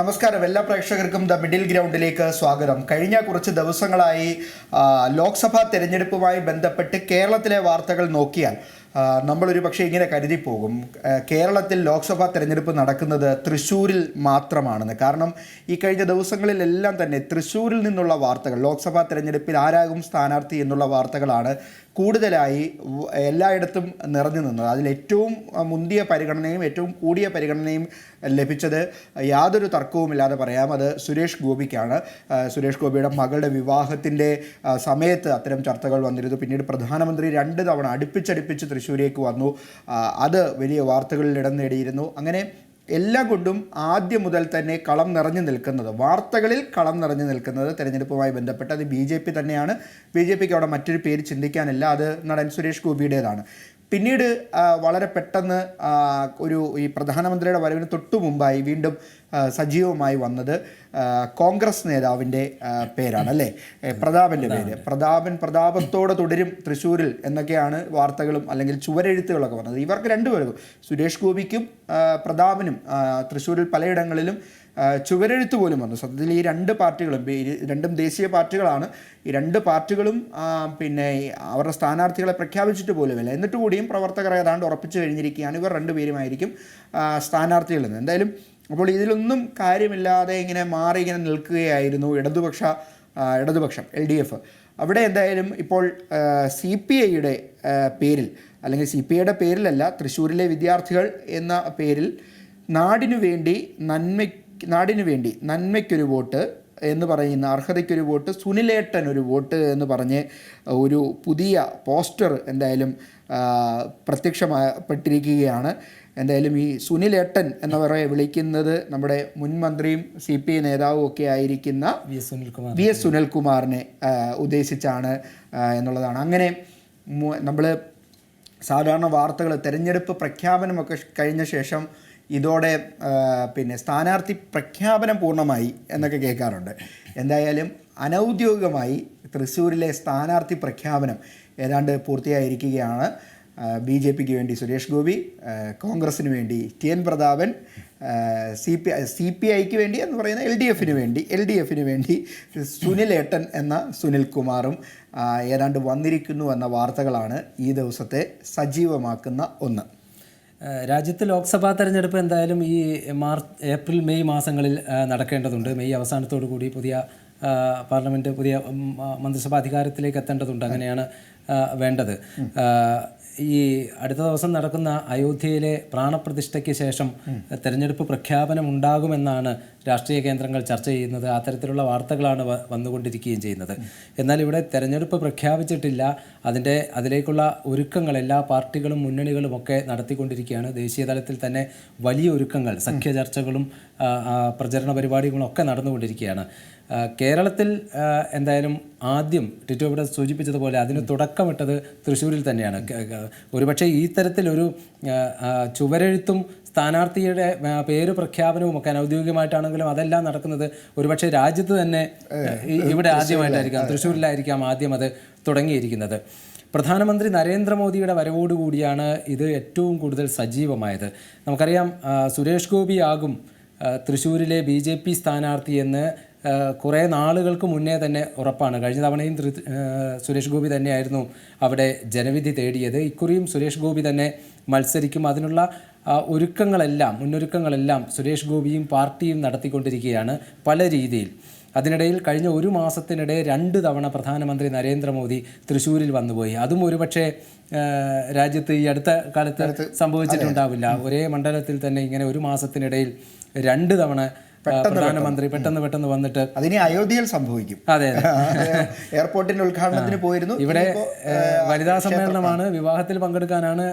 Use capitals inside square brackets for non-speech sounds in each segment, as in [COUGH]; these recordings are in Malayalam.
നമസ്കാരം. എല്ലാ പ്രേക്ഷകർക്കും ദ മിഡിൽ ഗ്രൗണ്ടിലേക്ക് സ്വാഗതം. കഴിഞ്ഞ കുറച്ച് ദിവസങ്ങളായി ലോക്സഭാ തെരഞ്ഞെടുപ്പുമായി ബന്ധപ്പെട്ട് കേരളത്തിലെ വാർത്തകൾ നോക്കിയാൽ നമ്മളൊരു പക്ഷേ ഇങ്ങനെ കരുതി പോകും കേരളത്തിൽ ലോക്സഭാ തെരഞ്ഞെടുപ്പ് നടക്കുന്നത് തൃശ്ശൂരിൽ മാത്രമാണെന്ന്. കാരണം ഈ കഴിഞ്ഞ ദിവസങ്ങളിലെല്ലാം തന്നെ തൃശ്ശൂരിൽ നിന്നുള്ള വാർത്തകൾ ലോക്സഭാ തെരഞ്ഞെടുപ്പിൽ ആരാകും സ്ഥാനാർത്ഥി എന്നുള്ള വാർത്തകളാണ് കൂടുതലായി എല്ലായിടത്തും നിറഞ്ഞു നിന്നത്. ആ, മുന്തിയ പരിഗണനയും ഏറ്റവും കൂടിയ പരിഗണനയും ലഭിച്ചത് യാതൊരു തർക്കവുമില്ലാതെ പറയാം. അത് സുരേഷ് ഗോപിക്കാണ്. സുരേഷ് ഗോപിയുടെ മകളുടെ വിവാഹത്തിന്റെ സമയത്ത് അത്തരം ചർച്ചകൾ വന്നിരുന്നു. പിന്നീട് പ്രധാനമന്ത്രി രണ്ട് തവണ അടുപ്പിച്ചടുപ്പിച്ച് തൃശ്ശൂരേക്ക് വന്നു. അത് വലിയ വാർത്തകളിൽ ഇടം നേടിയിരുന്നു. അങ്ങനെ എല്ലാം കൊണ്ടും ആദ്യം മുതൽ തന്നെ കളം നിറഞ്ഞു നിൽക്കുന്നത് വാർത്തകളിൽ കളം നിറഞ്ഞു നിൽക്കുന്നത് തെരഞ്ഞെടുപ്പുമായി ബന്ധപ്പെട്ട് അത് ബി ജെ പി തന്നെയാണ്. ബി ജെ പിക്ക് അവിടെ മറ്റൊരു പേര് ചിന്തിക്കാനില്ല. അത് നടൻ സുരേഷ് ഗോപിയുടേതാണ്. പിന്നീട് വളരെ പെട്ടെന്ന് ഒരു ഈ പ്രധാനമന്ത്രിയുടെ വരവിന് തൊട്ടു മുമ്പായി വീണ്ടും സജീവമായി വന്നത് കോൺഗ്രസ് നേതാവിന്റെ പേരാണ് അല്ലേ പ്രതാപന്റെ പേര്. പ്രതാപൻ പ്രതാപത്തോടെ തുടരും തൃശ്ശൂരിൽ എന്നൊക്കെയാണ് വാർത്തകളും അല്ലെങ്കിൽ ചുവരെഴുത്തുകളൊക്കെ വന്നത്. ഇവർക്ക് രണ്ടുപേർക്കും സുരേഷ് ഗോപിക്കും പ്രതാപനും തൃശ്ശൂരിൽ പലയിടങ്ങളിലും ചുവരെഴുത്ത് പോലും വന്നു. സത്യത്തിൽ ഈ രണ്ട് പാർട്ടികളും രണ്ടും ദേശീയ പാർട്ടികളാണ്. ഈ രണ്ട് പാർട്ടികളും പിന്നെ അവരുടെ സ്ഥാനാർത്ഥികളെ പ്രഖ്യാപിച്ചിട്ട് പോലുമില്ല. എന്നിട്ട് കൂടിയും പ്രവർത്തകർ ഏതാണ്ട് ഉറപ്പിച്ചു കഴിഞ്ഞിരിക്കുകയാണ്. ഇവർ രണ്ടുപേരുമായിരിക്കും സ്ഥാനാർത്ഥികളിൽ എന്തായാലും അപ്പോൾ ഇതിലൊന്നും കാര്യമില്ലാതെ ഇങ്ങനെ മാറി ഇങ്ങനെ നിൽക്കുകയായിരുന്നു ഇടതുപക്ഷ ഇടതുപക്ഷം എൽ ഡി എഫ്. അവിടെ എന്തായാലും ഇപ്പോൾ സി പി ഐയുടെ പേരിൽ അല്ലെങ്കിൽ സി പി ഐയുടെ പേരിലല്ല തൃശ്ശൂരിലെ വിദ്യാർത്ഥികൾ എന്ന പേരിൽ നാടിനു വേണ്ടി നന്മ നാടിനു വേണ്ടി നന്മയ്ക്കൊരു വോട്ട് എന്ന് പറയുന്ന അർഹതയ്ക്കൊരു വോട്ട് സുനിലേട്ടൻ ഒരു വോട്ട് എന്ന് പറഞ്ഞ് ഒരു പുതിയ പോസ്റ്റർ എന്തായാലും പ്രത്യക്ഷപ്പെട്ടിരിക്കുകയാണ് എന്തായാലും ഈ സുനിലേട്ടൻ എന്ന് പറയെ വിളിക്കുന്നത് നമ്മുടെ മുൻ മന്ത്രിയും സി പി ഐ നേതാവും ഒക്കെ ആയിരിക്കുന്ന V S Sunilkumar V S സുനിൽകുമാറിനെ ഉദ്ദേശിച്ചാണ് എന്നുള്ളതാണ്. അങ്ങനെ നമ്മൾ സാധാരണ വാർത്തകൾ തെരഞ്ഞെടുപ്പ് പ്രഖ്യാപനമൊക്കെ കഴിഞ്ഞ ശേഷം ഇതോടെ പിന്നെ സ്ഥാനാർത്ഥി പ്രഖ്യാപനം പൂർണമായി എന്നൊക്കെ കേൾക്കാറുണ്ട്. എന്തായാലും അനൗദ്യോഗികമായി തൃശ്ശൂരിലെ സ്ഥാനാർത്ഥി പ്രഖ്യാപനം ഏതാണ്ട് പൂർത്തിയായിരിക്കുകയാണ്. ബി ജെ പിക്ക് വേണ്ടി സുരേഷ് ഗോപി കോൺഗ്രസിന് വേണ്ടി T N Prathapan C P C P ഐക്ക് വേണ്ടി എന്ന് പറയുന്ന എൽ ഡി എഫിന് വേണ്ടി എൽ ഡി എഫിന് വേണ്ടി സുനിൽ ഏട്ടൻ എന്ന സുനിൽ കുമാറും ഏതാണ്ട് വന്നിരിക്കുന്നു എന്ന വാർത്തകളാണ് ഈ ദിവസത്തെ സജീവമാക്കുന്ന ഒന്ന്. രാജ്യത്ത് ലോക്സഭാ തെരഞ്ഞെടുപ്പ് എന്തായാലും ഈ മാർച്ച് ഏപ്രിൽ മെയ് മാസങ്ങളിൽ നടക്കേണ്ടതുണ്ട്. മെയ് അവസാനത്തോടു കൂടി പുതിയ പാർലമെന്റ് പാർലമെന്റ് പുതിയ മന്ത്രിസഭ അധികാരത്തിലേക്ക് എത്തേണ്ടതുണ്ട്. അങ്ങനെയാണ് വേണ്ടത്. ഈ അടുത്ത ദിവസം നടക്കുന്ന അയോധ്യയിലെ പ്രാണപ്രതിഷ്ഠയ്ക്ക് ശേഷം തെരഞ്ഞെടുപ്പ് പ്രഖ്യാപനം ഉണ്ടാകുമെന്നാണ് രാഷ്ട്രീയ കേന്ദ്രങ്ങൾ ചർച്ച ചെയ്യുന്നത് അത്തരത്തിലുള്ള വാർത്തകളാണ് വന്നുകൊണ്ടിരിക്കുകയും ചെയ്യുന്നത്. എന്നാൽ ഇവിടെ തെരഞ്ഞെടുപ്പ് പ്രഖ്യാപിച്ചിട്ടില്ല. അതിന്റെ അതിലേക്കുള്ള ഒരുക്കങ്ങൾ എല്ലാ പാർട്ടികളും മുന്നണികളും ഒക്കെ നടത്തിക്കൊണ്ടിരിക്കുകയാണ്. ദേശീയ തലത്തിൽ തന്നെ വലിയ ഒരുക്കങ്ങൾ സഖ്യ ചർച്ചകളും പ്രചരണ പരിപാടികളും ഒക്കെ നടന്നുകൊണ്ടിരിക്കുകയാണ്. കേരളത്തിൽ എന്തായാലും ആദ്യം ടിറ്റോ ഇവിടെ സൂചിപ്പിച്ചതുപോലെ അതിന് തുടക്കമിട്ടത് തൃശ്ശൂരിൽ തന്നെയാണ്. ഒരുപക്ഷെ ഈ തരത്തിലൊരു ചുവരെഴുത്തും സ്ഥാനാർത്ഥിയുടെ പേര് പ്രഖ്യാപനവും ഒക്കെ അനൗദ്യോഗികമായിട്ടാണെങ്കിലും അതെല്ലാം നടക്കുന്നത് ഒരുപക്ഷെ രാജ്യത്ത് തന്നെ ഇവിടെ ആദ്യമായിട്ടായിരിക്കാം. തൃശ്ശൂരിലായിരിക്കാം ആദ്യം അത് തുടങ്ങിയിരിക്കുന്നത്. പ്രധാനമന്ത്രി നരേന്ദ്രമോദിയുടെ വരവോടുകൂടിയാണ് ഇത് ഏറ്റവും കൂടുതൽ സജീവമായത്. നമുക്കറിയാം സുരേഷ് ഗോപിയാകും ആകും തൃശ്ശൂരിലെ ബി ജെ പി സ്ഥാനാർത്ഥി എന്ന് കുറേ നാളുകൾക്ക് മുന്നേ തന്നെ ഉറപ്പാണ്. കഴിഞ്ഞ തവണയും സുരേഷ് ഗോപി തന്നെയായിരുന്നു അവിടെ ജനവിധി തേടിയത്. ഇക്കുറിയും സുരേഷ് ഗോപി തന്നെ മത്സരിക്കും. അതിനുള്ള ഒരുക്കങ്ങളെല്ലാം മുന്നൊരുക്കങ്ങളെല്ലാം സുരേഷ് ഗോപിയും പാർട്ടിയും നടത്തിക്കൊണ്ടിരിക്കുകയാണ് പല രീതിയിൽ. അതിനിടയിൽ കഴിഞ്ഞ ഒരു മാസത്തിനിടെ രണ്ട് തവണ പ്രധാനമന്ത്രി നരേന്ദ്രമോദി തൃശ്ശൂരിൽ വന്നുപോയി. അതും ഒരുപക്ഷെ രാജ്യത്ത് ഈ അടുത്ത കാലത്ത് സംഭവിച്ചിട്ടുണ്ടാവില്ല. ഒരേ മണ്ഡലത്തിൽ തന്നെ ഇങ്ങനെ ഒരു മാസത്തിനിടയിൽ രണ്ട് തവണ പ്രധാനമന്ത്രി പെട്ടെന്ന് പെട്ടെന്ന് വന്നിട്ട് അതിനെ അയോധ്യയിൽ സംഭവിക്കും. അതെ [LAUGHS] എയർപോർട്ടിന്റെ ഉദ്ഘാടനത്തിന് പോയിരുന്നു. ഇവിടെ വനിതാ സമ്മേളനമാണ്. വിവാഹത്തിൽ പങ്കെടുക്കാനാണ്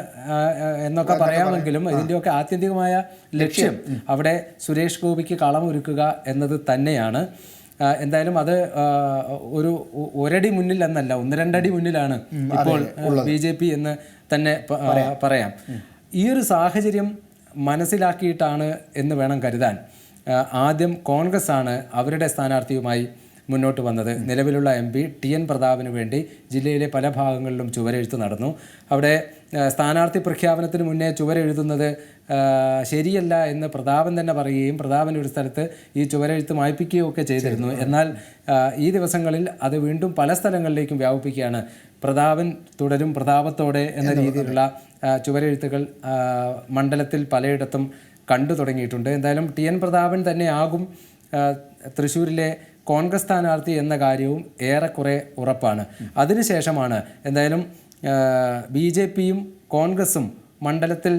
എന്നൊക്കെ പറയാമെങ്കിലും ഇതിന്റെയൊക്കെ ആത്യന്തികമായ ലക്ഷ്യം അവിടെ സുരേഷ് ഗോപിക്ക് കളമൊരുക്കുക എന്നത് തന്നെയാണ്. എന്തായാലും അത് ഒരു ഒരടി മുന്നിൽ എന്നല്ല ഒന്ന് രണ്ടടി മുന്നിലാണ് ഇപ്പോൾ ബി ജെ പി എന്ന് തന്നെ പറയാം. ഈ ഒരു സാഹചര്യം മനസ്സിലാക്കിയിട്ടാണ് എന്ന് വേണം കരുതാൻ. ആദ്യം കോൺഗ്രസ് ആണ് അവരുടെ സ്ഥാനാർത്ഥിയുമായി മുന്നോട്ട് വന്നത്. നിലവിലുള്ള എം പി ടി എൻ പ്രതാപിന് വേണ്ടി ജില്ലയിലെ പല ഭാഗങ്ങളിലും ചുവരെഴുത്ത് നടന്നു. അവിടെ സ്ഥാനാർത്ഥി പ്രഖ്യാപനത്തിന് മുന്നേ ചുവരെഴുതുന്നത് ശരിയല്ല എന്ന് പ്രതാപൻ തന്നെ പറയുകയും പ്രതാപൻ ഒരു സ്ഥലത്ത് ഈ ചുവരെഴുത്ത് മായ്പ്പിക്കുകയും ഒക്കെ ചെയ്തിരുന്നു. എന്നാൽ ഈ ദിവസങ്ങളിൽ അത് വീണ്ടും പല സ്ഥലങ്ങളിലേക്കും വ്യാപിപ്പിക്കുകയാണ്. പ്രതാപൻ തുടരും പ്രതാപത്തോടെ എന്ന രീതിയിലുള്ള ചുവരെഴുത്തുകൾ മണ്ഡലത്തിൽ പലയിടത്തും കണ്ടു തുടങ്ങിയിട്ടുണ്ട്. എന്തായാലും ടി എൻ പ്രതാപൻ തന്നെയാകും തൃശ്ശൂരിലെ കോൺഗ്രസ് സ്ഥാനാർത്ഥി എന്ന കാര്യവും ഏറെക്കുറെ ഉറപ്പാണ്. അതിനുശേഷമാണ് എന്തായാലും ബി ജെ പിയും കോൺഗ്രസും മണ്ഡലത്തിൽ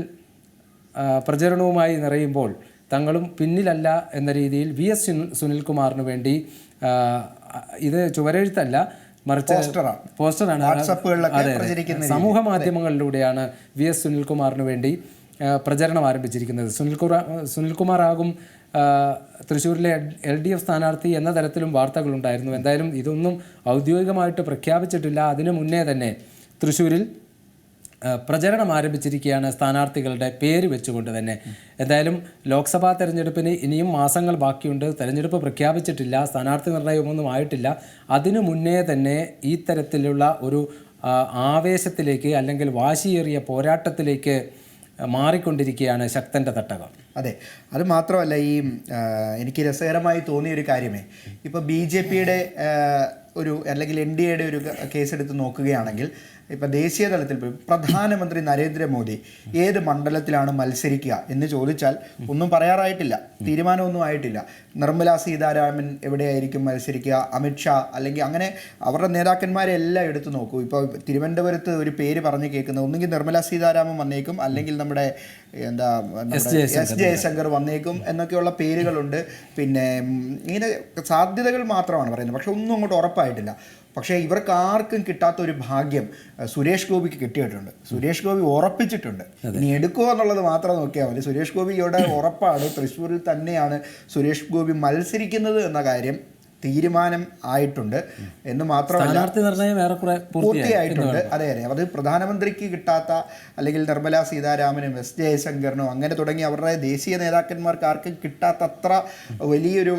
പ്രചരണവുമായി നിറയുമ്പോൾ തങ്ങളും പിന്നിലല്ല എന്ന രീതിയിൽ വി എസ് സുനിൽകുമാറിന് വേണ്ടി ഇത് ചുവരെഴുത്തല്ല മറിച്ച് പോസ്റ്ററാണ്. അതെ, സമൂഹ മാധ്യമങ്ങളിലൂടെയാണ് വി എസ് സുനിൽകുമാറിന് വേണ്ടി പ്രചരണം ആരംഭിച്ചിരിക്കുന്നത്. സുനിൽകുമാർ ആകും തൃശ്ശൂരിലെ എൽ ഡി എഫ് സ്ഥാനാർത്ഥി എന്ന തരത്തിലും വാർത്തകളുണ്ടായിരുന്നു. എന്തായാലും ഇതൊന്നും ഔദ്യോഗികമായിട്ട് പ്രഖ്യാപിച്ചിട്ടില്ല. അതിനു മുന്നേ തന്നെ തൃശ്ശൂരിൽ പ്രചരണം ആരംഭിച്ചിരിക്കുകയാണ് സ്ഥാനാർത്ഥികളുടെ പേര് വെച്ചുകൊണ്ട് തന്നെ. എന്തായാലും ലോക്സഭാ തെരഞ്ഞെടുപ്പിന് ഇനിയും മാസങ്ങൾ ബാക്കിയുണ്ട്. തെരഞ്ഞെടുപ്പ് പ്രഖ്യാപിച്ചിട്ടില്ല. സ്ഥാനാർത്ഥി നിർണയമൊന്നും ആയിട്ടില്ല. അതിനു മുന്നേ തന്നെ ഈ തരത്തിലുള്ള ഒരു ആവേശത്തിലേക്ക് അല്ലെങ്കിൽ വാശിയേറിയ പോരാട്ടത്തിലേക്ക് മാറിക്കൊണ്ടിരിക്കുകയാണ് ശക്തന്റെ തട്ടകം. അതെ. അത് മാത്രമല്ല ഈ എനിക്ക് രസകരമായി തോന്നിയ ഒരു കാര്യമേ. ഇപ്പോൾ ബി ജെ പിയുടെ ഒരു അല്ലെങ്കിൽ എൻ ഡി എയുടെ ഒരു കേസ് എടുത്ത് നോക്കുകയാണെങ്കിൽ ഇപ്പം ദേശീയ തലത്തിൽ പ്രധാനമന്ത്രി നരേന്ദ്രമോദി ഏത് മണ്ഡലത്തിലാണ് മത്സരിക്കുക എന്ന് ചോദിച്ചാൽ ഒന്നും പറയാറായിട്ടില്ല. തീരുമാനമൊന്നും ആയിട്ടില്ല. നിർമ്മല സീതാരാമൻ എവിടെയായിരിക്കും മത്സരിക്കുക? അമിത്ഷാ അല്ലെങ്കിൽ അങ്ങനെ അവരുടെ നേതാക്കന്മാരെ എല്ലാം എടുത്തു നോക്കൂ. ഇപ്പോൾ തിരുവനന്തപുരത്ത് ഒരു പേര് പറഞ്ഞു കേൾക്കുന്നത് ഒന്നുകിൽ നിർമ്മല സീതാരാമൻ വന്നേക്കും അല്ലെങ്കിൽ നമ്മുടെ എന്താ എസ് ജയശങ്കർ വന്നേക്കും എന്നൊക്കെയുള്ള പേരുകളുണ്ട്. പിന്നെ ഇങ്ങനെ സാധ്യതകൾ മാത്രമാണ് പറയുന്നത്. പക്ഷെ ഒന്നും അങ്ങോട്ട് ഉറപ്പായിട്ടില്ല. പക്ഷേ ഇവർക്ക് ആർക്കും കിട്ടാത്ത ഒരു ഭാഗ്യം സുരേഷ് ഗോപിക്ക് കിട്ടിയിട്ടുണ്ട്. സുരേഷ് ഗോപി ഉറപ്പിച്ചിട്ടുണ്ട്. ഇനി എടുക്കുമോ എന്നുള്ളത് മാത്രം നോക്കിയാൽ മതി. സുരേഷ് ഗോപിയുടെ ഉറപ്പാണ്. തൃശ്ശൂരിൽ തന്നെയാണ് സുരേഷ് ഗോപി മത്സരിക്കുന്നത് എന്ന കാര്യം. തീരുമാനം ആയിട്ടുണ്ട് എന്ന് മാത്രമല്ല പൂർത്തിയായിട്ടുണ്ട്. അതെ അതെ. അത് പ്രധാനമന്ത്രിക്ക് കിട്ടാത്ത അല്ലെങ്കിൽ നിർമ്മല സീതാരാമനും എസ് ജയശങ്കറിനും അങ്ങനെ തുടങ്ങി അവരുടെ ദേശീയ നേതാക്കന്മാർക്ക് ആർക്കും കിട്ടാത്തത്ര വലിയൊരു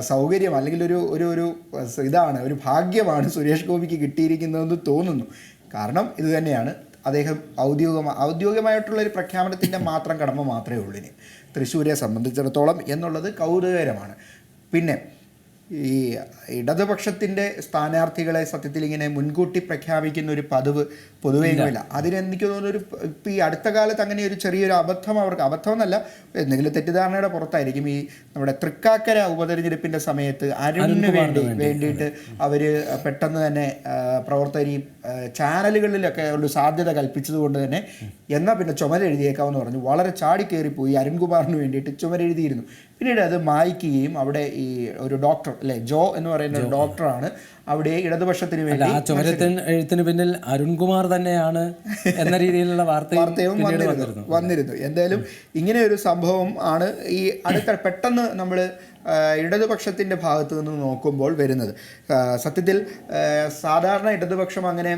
സൗകര്യം അല്ലെങ്കിൽ ഒരു ഒരു ഒരു ഇതാണ് ഒരു ഭാഗ്യമാണ് സുരേഷ് ഗോപിക്ക് കിട്ടിയിരിക്കുന്നതെന്ന് തോന്നുന്നു. കാരണം ഇത് തന്നെയാണ്. അദ്ദേഹം ഔദ്യോഗികമായി ഔദ്യോഗികമായിട്ടുള്ള ഒരു പ്രഖ്യാപനത്തിന്റെ മാത്രം കടമ മാത്രമേ ഉള്ളൂ ഇനി. തൃശ്ശൂരെ സംബന്ധിച്ചിടത്തോളം എന്നുള്ളത് കൗതുകകരമാണ്. പിന്നെ ഈ ഇടതുപക്ഷത്തിന്റെ സ്ഥാനാർത്ഥികളെ സത്യത്തിൽ ഇങ്ങനെ മുൻകൂട്ടി പ്രഖ്യാപിക്കുന്ന ഒരു പതിവ് പൊതുവേ ഇല്ല. അതിനെനിക്ക് തോന്നുന്നു ഒരു ഇപ്പം ഈ അടുത്ത കാലത്ത് അങ്ങനെ ഒരു ചെറിയൊരു അബദ്ധം അവർക്ക് അബദ്ധം എന്നല്ല എന്തെങ്കിലും തെറ്റിദ്ധാരണയുടെ പുറത്തായിരിക്കും ഈ നമ്മുടെ തൃക്കാക്കര ഉപതെരഞ്ഞെടുപ്പിന്റെ സമയത്ത് അരുണിന് വേണ്ടി വേണ്ടിയിട്ട് അവർ പെട്ടെന്ന് തന്നെ പ്രവർത്തകർ ഈ ചാനലുകളിലൊക്കെ ഒരു സാധ്യത കൽപ്പിച്ചതുകൊണ്ട് തന്നെ എന്നാൽ പിന്നെ ചുമരെഴുതിയേക്കാമെന്ന് പറഞ്ഞു. വളരെ ചാടിക്കേറിപ്പോയി അരുൺകുമാറിന് വേണ്ടിയിട്ട് ചുമരെഴുതിയിരുന്നു. പിന്നീട് അത് മായ്ക്കുകയും അവിടെ ഈ ഒരു ഡോക്ടർ അല്ലെ ജോ എന്ന് പറയുന്ന ഒരു ഡോക്ടറാണ് അവിടെ ഇടതുപക്ഷത്തിന് വേണ്ടി ആ ചോരത്തിന് എഴുത്തിന് പിന്നിൽ അരുൺകുമാർ തന്നെയാണ് എന്ന രീതിയിലുള്ള വാർത്തയും വാർത്തയും വന്നിരുന്നു വന്നിരുന്നു. എന്തായാലും ഇങ്ങനെ ഒരു സംഭവം ആണ് ഈ അടുത്ത പെട്ടെന്ന് നമ്മൾ ഇടതുപക്ഷത്തിന്റെ ഭാഗത്തു നിന്ന് നോക്കുമ്പോൾ വരുന്നത്. സത്യത്തിൽ സാധാരണ ഇടതുപക്ഷം അങ്ങനെ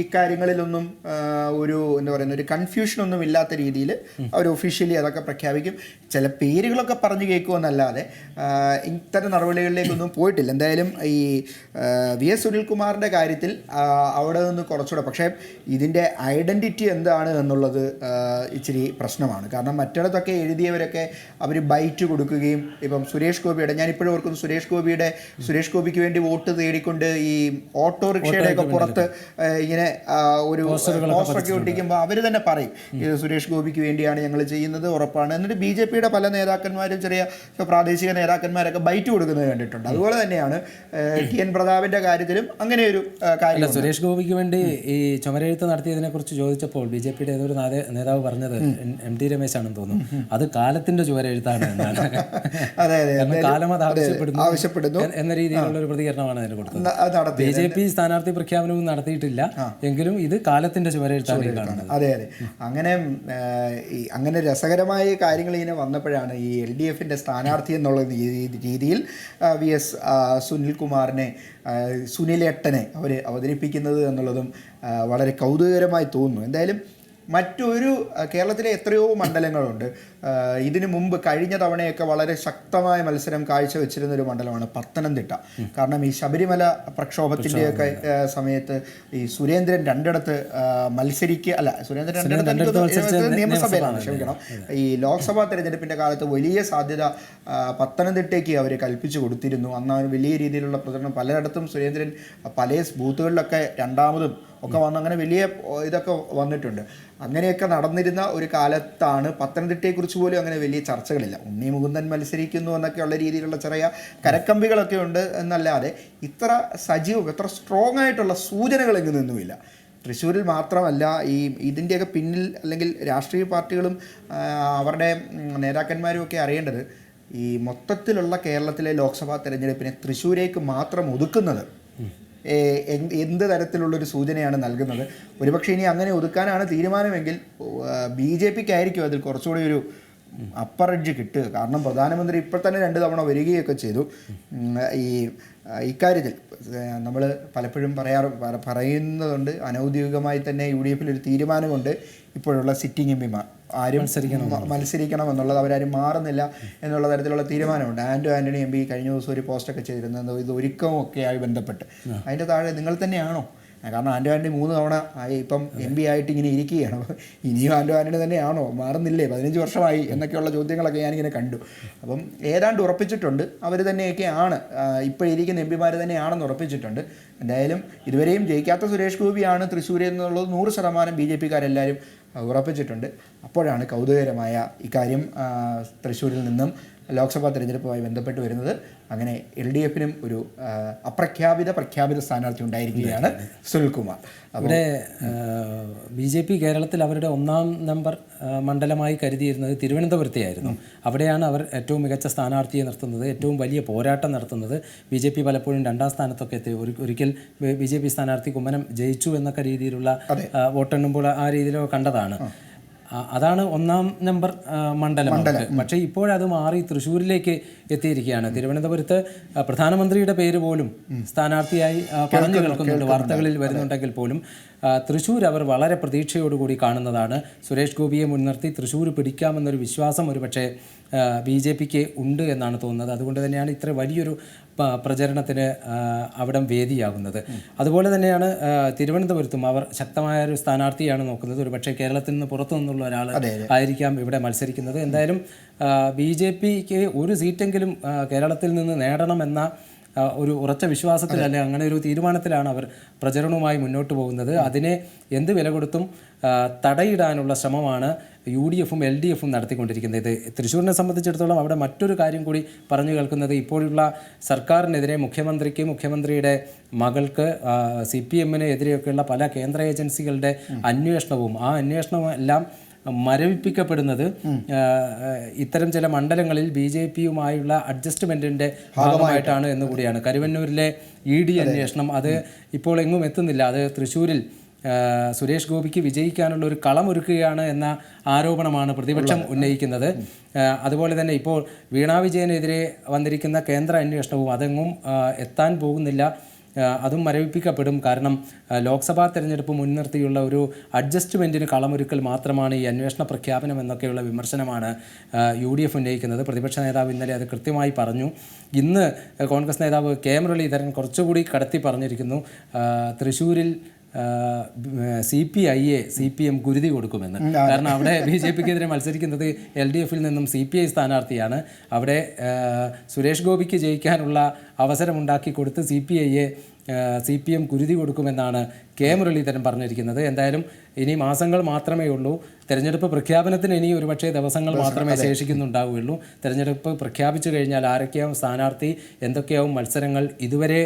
ഈ കാര്യങ്ങളിലൊന്നും ഒരു എന്താ പറയുന്ന ഒരു കൺഫ്യൂഷനൊന്നും ഇല്ലാത്ത രീതിയിൽ അവർ ഒഫീഷ്യലി അതൊക്കെ പ്രഖ്യാപിക്കും. ചില പേരുകളൊക്കെ പറഞ്ഞു കേൾക്കുമെന്നല്ലാതെ ഇത്തരം നടപടികളിലേക്കൊന്നും പോയിട്ടില്ല. എന്തായാലും ഈ വി എസ് സുനിൽകുമാറിന്റെ കാര്യത്തിൽ അവിടെ നിന്ന് കുറച്ചുകൂടെ. പക്ഷേ ഇതിന്റെ ഐഡന്റിറ്റി എന്താണ് എന്നുള്ളത് ഇച്ചിരി പ്രശ്നമാണ്. കാരണം മറ്റിടത്തൊക്കെ എഴുതിയവരൊക്കെ അവർ ബൈറ്റ് കൊടുക്കുകയും ഇപ്പം സുരേഷ് ഗോപിയുടെ ഞാൻ ഇപ്പോഴും ഓർക്കുന്നു സുരേഷ് ഗോപിയുടെ സുരേഷ് ഗോപിക്ക് വേണ്ടി വോട്ട് തേടിക്കൊണ്ട് ഈ ഓട്ടോറിക്ഷയുടെ ഒക്കെ പുറത്ത് ഇങ്ങനെ ഒരു പോസ്റ്ററൊക്കെ ഒട്ടിക്കുമ്പോൾ അവർ തന്നെ പറയും ഇത് സുരേഷ് ഗോപിക്ക് വേണ്ടിയാണ് ഞങ്ങൾ ചെയ്യുന്നത് ഉറപ്പാണ്. എന്നിട്ട് ബി ജെ പിയുടെ പല നേതാക്കന്മാരും ചെറിയ പ്രാദേശിക നേതാക്കന്മാരൊക്കെ ബൈറ്റ് കൊടുക്കുന്നത് കണ്ടിട്ടുണ്ട്. അതുപോലെ തന്നെയാണ് ടി എൻ പ്രതാപിന്റെ കാര്യത്തിലും അങ്ങനെ ഒരു കാര്യം സുരേഷ് ഗോപിക്ക് വേണ്ടി ഈ ചുമരെഴുത്ത് നടത്തിയതിനെ കുറിച്ച് ചോദിച്ചപ്പോൾ ബി ജെ പിയുടെ ഏതൊരു നേതാവ് പറഞ്ഞത് എം ടി രമേശ് ആണെന്ന് തോന്നുന്നു അത് കാലത്തിന്റെ ചുവരെഴുത്താണ് എന്നാണ്. അതെ അതെ കാലം അത് ആവശ്യപ്പെടുന്നു ആവശ്യപ്പെടുന്നു. എന്ന രീതിയിലുള്ള ഒരു പ്രതികരണമാണ് അതിന് കൊടുത്തത്. ബി ജെ പി സ്ഥാനാർത്ഥി പ്രഖ്യാപനവും നടത്തിയിട്ടില്ല. എങ്കിലും ഇത് കാലത്തിന്റെ ചുവരെഴുത്താണ് കാണുന്നത്. അതെ അതെ. അങ്ങനെ അങ്ങനെ രസകരമായ കാര്യങ്ങൾ ഇങ്ങനെ വന്നപ്പോഴാണ് ഈ എൽ ഡി എഫിന്റെ സ്ഥാനാർത്ഥി എന്നുള്ള രീതിയിൽ വി എസ് സുനിൽ സുനിൽകുമാറിനെ സുനിലേട്ടനെ അവർ അവതരിപ്പിക്കുന്നത് എന്നുള്ളതും വളരെ കൗതുകകരമായി തോന്നുന്നു. എന്തായാലും മറ്റൊരു കേരളത്തിലെ എത്രയോ മണ്ഡലങ്ങളുണ്ട്. ഇതിനു മുമ്പ് കഴിഞ്ഞ തവണയൊക്കെ വളരെ ശക്തമായ മത്സരം കാഴ്ചവെച്ചിരുന്ന ഒരു മണ്ഡലമാണ് പത്തനംതിട്ട. കാരണം ഈ ശബരിമല പ്രക്ഷോഭത്തിന്റെയൊക്കെ സമയത്ത് ഈ സുരേന്ദ്രൻ രണ്ടിടത്ത് മത്സരിക്കുക അല്ല സുരേന്ദ്രൻ രണ്ടിടത്ത് നിയമസഭയിലാണ് നിയമസഭ ക്ഷമിക്കണം. ഈ ലോക്സഭാ തെരഞ്ഞെടുപ്പിന്റെ കാലത്ത് വലിയ സാധ്യത പത്തനംതിട്ടയ്ക്ക് അവർ കൽപ്പിച്ചു കൊടുത്തിരുന്നു. അന്ന് വലിയ രീതിയിലുള്ള പ്രചരണം പലയിടത്തും സുരേന്ദ്രൻ പല ബൂത്തുകളിലൊക്കെ രണ്ടാമതും ഒക്കെ വന്ന് അങ്ങനെ വലിയ ഇതൊക്കെ വന്നിട്ടുണ്ട്. അങ്ങനെയൊക്കെ നടന്നിരുന്ന ഒരു കാലത്താണ് പത്തനംതിട്ടയെക്കുറിച്ച് പോലും അങ്ങനെ വലിയ ചർച്ചകളില്ല. ഉണ്ണി മുകുന്ദൻ മത്സരിക്കുന്നു എന്നൊക്കെയുള്ള രീതിയിലുള്ള ചെറിയ കരക്കമ്പികളൊക്കെ ഉണ്ട് എന്നല്ലാതെ ഇത്ര സജീവം ഇത്ര സ്ട്രോങ് ആയിട്ടുള്ള സൂചനകൾ എങ്ങും നിന്നുമില്ല. തൃശ്ശൂരിൽ മാത്രമല്ല ഈ ഇതിന്റെയൊക്കെ പിന്നിൽ അല്ലെങ്കിൽ രാഷ്ട്രീയ പാർട്ടികളും അവരുടെ നേതാക്കന്മാരും ഒക്കെ അറിയേണ്ടത് ഈ മൊത്തത്തിലുള്ള കേരളത്തിലെ ലോക്സഭാ തെരഞ്ഞെടുപ്പിനെ തൃശ്ശൂരേക്ക് മാത്രം ഒതുക്കുന്നത്. എന്ത് എന്ത് തരത്തിലുള്ളൊരു സൂചനയാണ് നൽകുന്നത്. ഒരുപക്ഷെ ഇനി അങ്ങനെ ഒതുക്കാനാണ് തീരുമാനമെങ്കിൽ ബി ജെ പിക്കായിരിക്കും അതിൽ കുറച്ചുകൂടി ഒരു അപ്പർ എഡ്ജ് കിട്ടുക. കാരണം പ്രധാനമന്ത്രി ഇപ്പോൾ തന്നെ രണ്ട് തവണ വരികയൊക്കെ ചെയ്തു. ഈ ഇക്കാര്യത്തിൽ. നമ്മൾ പലപ്പോഴും പറയാറ് പറയുന്നതുകൊണ്ട് അനൗദ്യോഗികമായി തന്നെ യു ഡി എഫിൽ ഒരു തീരുമാനമുണ്ട്. ഇപ്പോഴുള്ള സിറ്റിംഗ് എം പിമാർ. ആരും മത്സരിക്കണം മത്സരിക്കണം എന്നുള്ളത് അവരാരും മാറുന്നില്ല എന്നുള്ള തരത്തിലുള്ള തീരുമാനമുണ്ട്. ആൻഡോ ആന്റണി എം പി കഴിഞ്ഞ ദിവസം ഒരു പോസ്റ്റൊക്കെ ചെയ്തിരുന്നത് ഇത് ഒരുക്കവും ഒക്കെയായി ബന്ധപ്പെട്ട് അതിന്റെ താഴെ നിങ്ങൾ തന്നെയാണോ കാരണം ആൻഡോ ആന്റണി മൂന്ന് തവണ ആയി ഇപ്പം എം പി ആയിട്ട് ഇങ്ങനെ ഇരിക്കുകയാണ്. ഇനിയും ആൻഡോ ആന്റണി തന്നെയാണോ? മാറുന്നില്ലേ? പതിനഞ്ച് വർഷമായി എന്നൊക്കെയുള്ള ചോദ്യങ്ങളൊക്കെ ഞാനിങ്ങനെ കണ്ടു. അപ്പം ഏതാണ്ട് ഉറപ്പിച്ചിട്ടുണ്ട്. അവർ തന്നെയൊക്കെയാണ് ഇപ്പോഴിരിക്കുന്ന എം പിമാർ തന്നെയാണെന്ന് ഉറപ്പിച്ചിട്ടുണ്ട്. എന്തായാലും ഇതുവരെയും ജയിക്കാത്ത സുരേഷ് ഗോപിയാണ് തൃശ്ശൂരിൽ എന്നുള്ളത് നൂറ് ശതമാനം ബി ജെ പിക്കാരെല്ലാവരും ഉറപ്പിച്ചിട്ടുണ്ട്. അപ്പോഴാണ് കൗതുകകരമായ ഇക്കാര്യം തൃശ്ശൂരിൽ നിന്നും ലോക്സഭാ തെരഞ്ഞെടുപ്പുമായി ബന്ധപ്പെട്ട് വരുന്നത് അങ്ങനെ എൽ ഡി എഫിനും ഒരു അപ്രഖ്യാപിത പ്രഖ്യാപിത സ്ഥാനാർത്ഥി ഉണ്ടായിരിക്കുകയാണ് സുനിൽകുമാർ. അവിടെ ബി ജെ പി കേരളത്തിൽ അവരുടെ ഒന്നാം നമ്പർ മണ്ഡലമായി കരുതിയിരുന്നത് തിരുവനന്തപുരത്തെയായിരുന്നു. അവിടെയാണ് അവർ ഏറ്റവും മികച്ച സ്ഥാനാർത്ഥിയെ നിർത്തുന്നത് ഏറ്റവും വലിയ പോരാട്ടം നടത്തുന്നത്. ബി ജെ പി പലപ്പോഴും രണ്ടാം സ്ഥാനത്തൊക്കെ എത്തി. ഒരു- ഒരിക്കൽ ബി ജെ പി സ്ഥാനാർത്ഥി കുമ്മനം ജയിച്ചു എന്നൊക്കെ രീതിയിലുള്ള വോട്ടെണ്ണുമ്പോൾ ആ രീതിയിലൊക്കെ കണ്ടതാണ്. അതാണ് ഒന്നാം നമ്പർ മണ്ഡലം. പക്ഷേ ഇപ്പോഴത് മാറി തൃശ്ശൂരിലേക്ക് എത്തിയിരിക്കുകയാണ്. തിരുവനന്തപുരത്ത് പ്രധാനമന്ത്രിയുടെ പേര് പോലും സ്ഥാനാർത്ഥിയായി പറഞ്ഞു കേൾക്കുന്നുണ്ട്. വാർത്തകളിൽ വരുന്നുണ്ടെങ്കിൽ പോലും. തൃശ്ശൂർ അവർ വളരെ പ്രതീക്ഷയോടുകൂടി കാണുന്നതാണ്. സുരേഷ് ഗോപിയെ മുൻനിർത്തി തൃശ്ശൂർ പിടിക്കാമെന്നൊരു വിശ്വാസം ഒരുപക്ഷെ ബി ജെ പിക്ക് ഉണ്ട് എന്നാണ് തോന്നുന്നത്. അതുകൊണ്ട് തന്നെയാണ് ഇത്ര വലിയൊരു പ്രചരണത്തിന് അവിടം വേദിയാകുന്നത് അതുപോലെ തന്നെയാണ് തിരുവനന്തപുരത്തും അവർ ശക്തമായ ഒരു സ്ഥാനാർത്ഥിയാണ് നോക്കുന്നത്. ഒരുപക്ഷെ കേരളത്തിൽ നിന്ന് പുറത്തു നിന്നുള്ള ഒരാൾ ആയിരിക്കാം ഇവിടെ മത്സരിക്കുന്നത്. എന്തായാലും ബി ജെ പിക്ക് ഒരു സീറ്റെങ്കിലും കേരളത്തിൽ നിന്ന് നേടണമെന്ന ഒരു ഉറച്ച വിശ്വാസത്തിലല്ല അങ്ങനെ ഒരു തീരുമാനത്തിലാണ് അവർ പ്രചരണവുമായി മുന്നോട്ട് പോകുന്നത്. അതിനെ എന്ത് വില കൊടുത്തും തടയിടാനുള്ള ശ്രമമാണ് യു ഡി എഫും എൽ ഡി എഫും നടത്തിക്കൊണ്ടിരിക്കുന്നത്. ഇത് തൃശ്ശൂരിനെ സംബന്ധിച്ചിടത്തോളം അവിടെ മറ്റൊരു കാര്യം കൂടി പറഞ്ഞു കേൾക്കുന്നത് ഇപ്പോഴുള്ള സർക്കാരിനെതിരെ മുഖ്യമന്ത്രിക്ക് മുഖ്യമന്ത്രിയുടെ മകൾക്ക് സി പി എമ്മിന് എതിരെയൊക്കെയുള്ള പല കേന്ദ്ര ഏജൻസികളുടെ അന്വേഷണവും ആ അന്വേഷണവും എല്ലാം മരവിപ്പിക്കപ്പെടുന്നത് ഇത്തരം ചില മണ്ഡലങ്ങളിൽ ബി ജെ പിയുമായുള്ള അഡ്ജസ്റ്റ്മെന്റിന്റെ ഭാഗമായിട്ടാണ് എന്ന് കൂടിയാണ്. കരുവന്നൂരിലെ ഇ ഡി അന്വേഷണം അത് ഇപ്പോൾ എങ്ങും എത്തുന്നില്ല. അത് തൃശ്ശൂരിൽ സുരേഷ് ഗോപിക്ക് വിജയിക്കാനുള്ള ഒരു കളം ഒരുക്കുകയാണ് എന്ന ആരോപണമാണ് പ്രതിപക്ഷം ഉന്നയിക്കുന്നത്. അതുപോലെ തന്നെ ഇപ്പോൾ വീണാ വിജയനെതിരെ വന്നിരിക്കുന്ന കേന്ദ്ര അന്വേഷണവും അതെങ്ങും എത്താൻ പോകുന്നില്ല. അതും മരവിപ്പിക്കപ്പെടും. കാരണം ലോക്സഭാ തെരഞ്ഞെടുപ്പ് മുൻനിർത്തിയുള്ള ഒരു അഡ്ജസ്റ്റ്മെന്റിന് കളമൊരുക്കൽ മാത്രമാണ് ഈ അന്വേഷണ പ്രഖ്യാപനം എന്നൊക്കെയുള്ള വിമർശനമാണ് യു ഡി എഫ് ഉന്നയിക്കുന്നത്. പ്രതിപക്ഷ നേതാവ് ഇന്നലെ അത് കൃത്യമായി പറഞ്ഞു. ഇന്ന് കോൺഗ്രസ് നേതാവ് കെ മുരളീധരൻ കുറച്ചുകൂടി കടത്തി പറഞ്ഞിരിക്കുന്നു തൃശ്ശൂരിൽ C P I A C P M കുരുതി കൊടുക്കുമെന്ന്. കാരണം അവിടെ ബി ജെ പിക്കെതിരെ മത്സരിക്കുന്നത് എൽ ഡി എഫിൽ നിന്നും സി പി ഐ സ്ഥാനാർത്ഥിയാണ്. അവിടെ സുരേഷ് ഗോപിക്ക് ജയിക്കാനുള്ള അവസരമുണ്ടാക്കി കൊടുത്ത് സി പി ഐയെ സി പി എം കുരുതി കൊടുക്കുമെന്നാണ് കെ മുരളീധരൻ പറഞ്ഞിരിക്കുന്നത്. എന്തായാലും ഇനി മാസങ്ങൾ മാത്രമേ ഉള്ളൂ. തെരഞ്ഞെടുപ്പ് പ്രഖ്യാപനത്തിന് ഇനി ഒരുപക്ഷെ ദിവസങ്ങൾ മാത്രമേ ശേഷിക്കുന്നുണ്ടാവുകയുള്ളൂ. തെരഞ്ഞെടുപ്പ് പ്രഖ്യാപിച്ചു കഴിഞ്ഞാൽ ആരൊക്കെയാവും സ്ഥാനാർത്ഥി എന്തൊക്കെയാവും മത്സരങ്ങൾ ഇതുവരെ